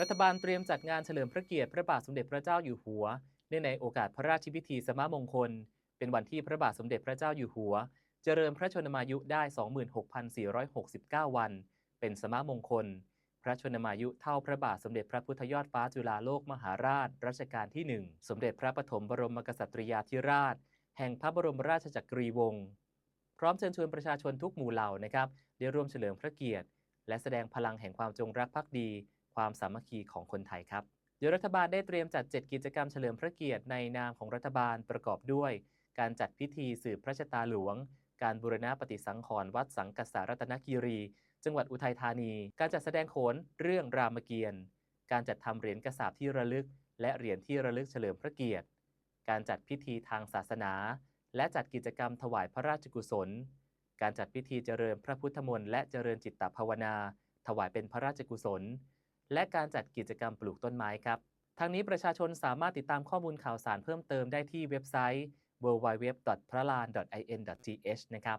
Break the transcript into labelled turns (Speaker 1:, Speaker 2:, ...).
Speaker 1: รัฐบาลเตรียมจัดงานเฉลิมพระเกียรติพระบาทสมเด็จพระเจ้าอยู่หัว เนื่องในโอกาสพระราชพิธีสมมงคล เป็นวันที่พระบาทสมเด็จพระเจ้าอยู่หัว เจริญพระชนมายุได้ 26,469 วัน เป็นสมมงคล พระชนมายุเท่าพระบาทสมเด็จพระพุทธยอดฟ้าจุฬาโลกมหาราชรัชกาลที่ 1 สมเด็จพระปฐมบรมกษัตริยาธิราช แห่งพระบรมราชจักรีวงศ์พร้อมเชิญชวนประชาชนทุกหมู่เหล่านะครับได้ร่วมเฉลิมพระเกียรติ และแสดงพลังแห่งความจงรักภักดี ความสามัคคีของคนไทยครับโดยรัฐบาลได้เตรียมจัด 7 กิจกรรมเฉลิมพระเกียรติในนามของรัฐบาลประกอบด้วย การจัดพิธีสืบพระชะตาหลวง การบูรณะปฏิสังขรณ์วัดสังกัสารัตนคีรี จังหวัดอุทัยธานี การจัดแสดงโขนเรื่องรามเกียรติ์การจัดทำเหรียญกระสาบที่ระลึก และเหรียญที่ระลึกเฉลิมพระเกียรติ การจัดพิธีทางศาสนา และจัดกิจกรรมถวายพระราชกุศล การจัดพิธีเจริญพระพุทธมนต์และเจริญจิตตภาวนา ถวายเป็นพระราชกุศล และการจัดกิจกรรมปลูกต้นไม้ครับ ทางนี้ประชาชนสามารถติดตามข้อมูลข่าวสารเพิ่มเติมได้ที่เว็บไซต์ www.pralan.in.th นะครับ